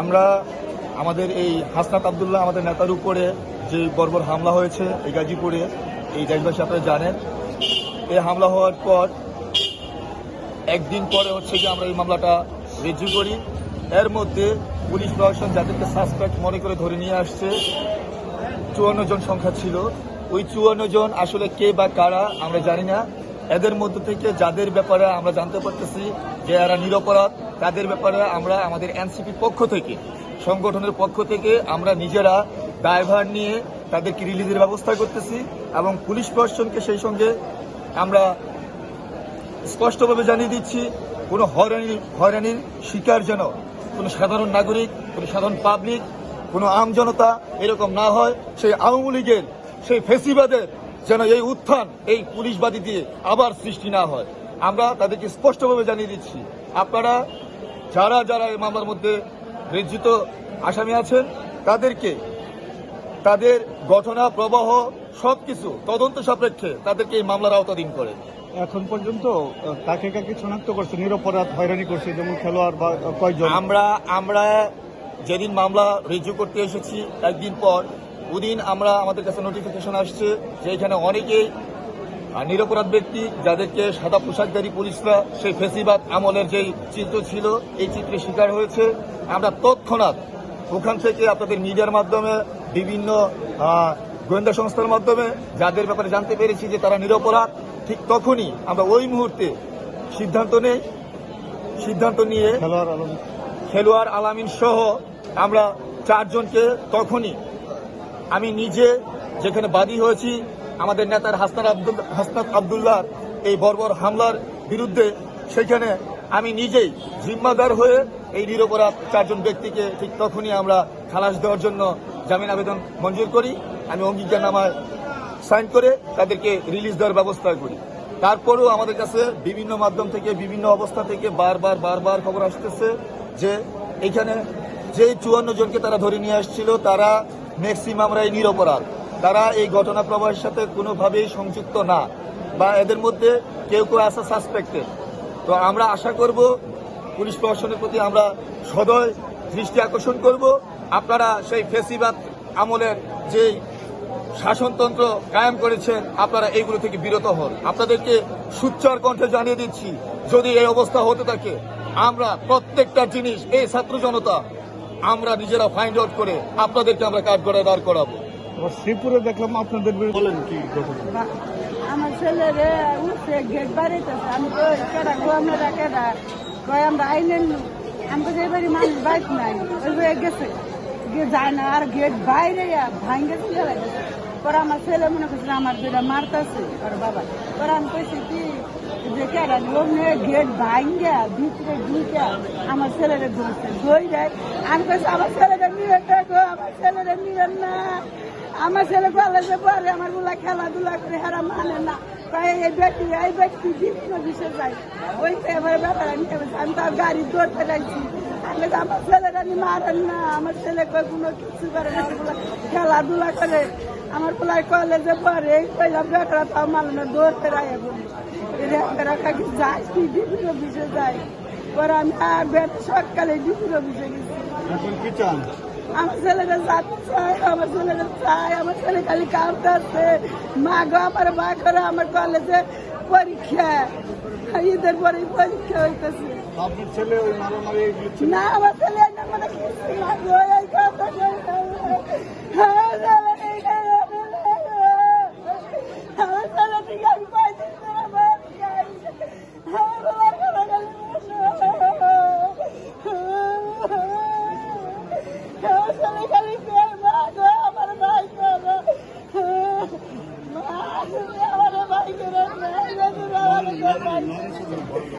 আমরা আমাদের এই হাসনাত আবদুল্লাহ আমাদের নেতার উপরে যে বর্বর হামলা হয়েছে এই গাজীপুরে, এই দেশবাসী আপনারা জানেন। এই হামলা হওয়ার পর একদিন পরে হচ্ছে কি আমরা এই মামলাটা রেজু করি। এর মধ্যে পুলিশ প্রশাসন যাদেরকে সাসপেক্ট মনে করে ধরে নিয়ে আসছে, চুয়ান্ন জন সংখ্যা ছিল। ওই চুয়ান্ন জন আসলে কে বা কারা আমরা জানি না। এদের মধ্যে থেকে যাদের ব্যাপারে আমরা জানতে পারতেছি যে এরা নিরপরাধ, তাদের ব্যাপারে আমরা আমাদের এনসিপি পক্ষ থেকে, সংগঠনের পক্ষ থেকে আমরা নিজেরা ড্রাইভার নিয়ে তাদেরকে রিলিজের ব্যবস্থা করতেছি এবং পুলিশ প্রশাসনকে সেই সঙ্গে আমরা স্পষ্টভাবে জানিয়ে দিচ্ছি, কোনো হয়রানি, হয়রানির শিকার যেন কোনো সাধারণ নাগরিক, কোনো সাধারণ পাবলিক কোনো আম জনতা এরকম না হয়। সেই আওয়ামী লীগের, সেই ফেসিবাদের যেন এই উত্থান এই পুলিশবাদী দিয়ে আবার সৃষ্টি না হয়। আমরা তাদেরকে স্পষ্টভাবে জানিয়ে দিচ্ছি আপনারা যারা যারা এই মামলার মধ্যে রেজিত আসামি আছেন তাদেরকে তাদের ঘটনা প্রবাহ সব কিছু তদন্ত সাপেক্ষে তাদেরকে এই মামলার আওতাধীন করে এখন পর্যন্ত কাকে কাকে শনাক্ত করছে নিরপরাধ হয়রানি করছে যেমন খেলোয়াড় বা কয়জন? আমরা আমরা যেদিন মামলা রিজু করতে এসেছি একদিন পর ওদিন আমরা আমাদের কাছে নোটিফিকেশন আসছে যে এখানে অনেকেই নিরপরাধ ব্যক্তি যাদেরকে সাদা পোশাকধারী পুলিশরা সেই ফেসিবাদ আমলের যেই চিত্র ছিল এই চিত্রে শিকার হয়েছে। আমরা তৎক্ষণাৎ ওখান থেকে আপনাদের মিডিয়ার মাধ্যমে বিভিন্ন গোয়েন্দা সংস্থার মাধ্যমে যাদের ব্যাপারে জানতে পেরেছি যে তারা নিরপরাধ ঠিক তখনই আমরা ওই মুহূর্তে সিদ্ধান্ত নেই। সিদ্ধান্ত নিয়ে খেলোয়াড় আলম খেলোয়াড় আলামিন সহ আমরা চারজনকে তখনই আমি নিজে যেখানে বাদী হয়েছি, আমাদের নেতার হাসনাত আব্দুল হাসনাত আবদুল্লাহ এই বর্বর হামলার বিরুদ্ধে, সেখানে আমি নিজেই জিম্মাদার হয়ে এই নিরপরাধ চারজন ব্যক্তিকে ঠিক তখনই আমরা খালাস দেওয়ার জন্য জামিন আবেদন মঞ্জুর করি। আমি অঙ্গীকারনামায় সাইন করে তাদেরকে রিলিজ দেওয়ার ব্যবস্থা করি। তারপরেও আমাদের কাছে বিভিন্ন মাধ্যম থেকে, বিভিন্ন অবস্থা থেকে বারবার বারবার খবর আসতেছে যে এখানে যে চুয়ান্ন জনকে তারা ধরে নিয়ে আসছিল, তারা ম্যাক্সিমামরাই নিরপরাধ। তারা এই ঘটনা প্রবাহের সাথে কোনোভাবেই সংযুক্ত না বা এদের মধ্যে কেউ কেউ আসা সাসপেক্টেড তো আমরা আশা করব, পুলিশ প্রশাসনের প্রতি আমরা সদয় দৃষ্টি আকর্ষণ করব। আপনারা সেই ফেসিবাদ আমলের যেই শাসনতন্ত্র কায়েম করেছেন, আপনারা এইগুলো থেকে বিরত হন। আপনাদেরকে সুচ্চার কণ্ঠে জানিয়ে দিচ্ছি, যদি এই অবস্থা হতে থাকে, আমরা প্রত্যেকটা জিনিস, এই ছাত্র জনতা আমরা নিজেরা ফাইন্ড আউট করে আপনাদেরকে আমরা কাজ করে দাঁড় করাবো। শ্রীপুরে দেখলাম আপনাদের বলেন কি আমার ছেলে রে উঠছে গেট বাড়িতেছে আমি কেডা গো আমরা কেডা? কয় আমরা আইলেন আমি যে বাড়ি মানুষ বাইক নাই। ওই গেছে। গিয়ে যায় না আর গেট বাইরে ভাঙ্গে চলে গেছে। পরে আমার ছেলে মনে করছে আমার যেটা মারতেছে আর বাবা। পরে আমি কইছি কি কেডা ওমনে গেট ভাঙ্গা ভিতরে ঢুকে আমার ছেলেরে ধরছে। ধরে আমি কইছি আমার ছেলেটা নিয়ে গো আমার ছেলেটা নিয়ে না। আমার ছেলে কলেজে পড়ে আমারগুলা খেলাধুলা করে হেরা মানে না। এই ব্যক্তি এই ব্যক্তি বিভিন্ন বিষয়ে যায়। ওই এবার ব্যাপার আমি আমি তার গাড়ি ধরতে বলছি, আমার ছেলেটা নি মারেন না আমার ছেলে কই কোনো কিছু করে না খেলাধুলা করে। আমার পোলাই কলেজে পড়ে এই কইলাম বেকরা তাও মানে না ধরতে রায় বলি রাখা কি বিভিন্ন বিষয়ে যায়। পরে আমি আর বেট সকালে বিভিন্ন বিষয়ে গেছি। আমার ছেলেটা চায় আমার ছেলেটা চায় আমার ছেলে খালি কাঁদতেছে। মা গো আমার মা করে আমার কলেজে পরীক্ষা। ঈদের পরে পরীক্ষা হইতেছে। আপনার ছেলে ওই মারামারি এগুলো ছিল না আমার ছেলে না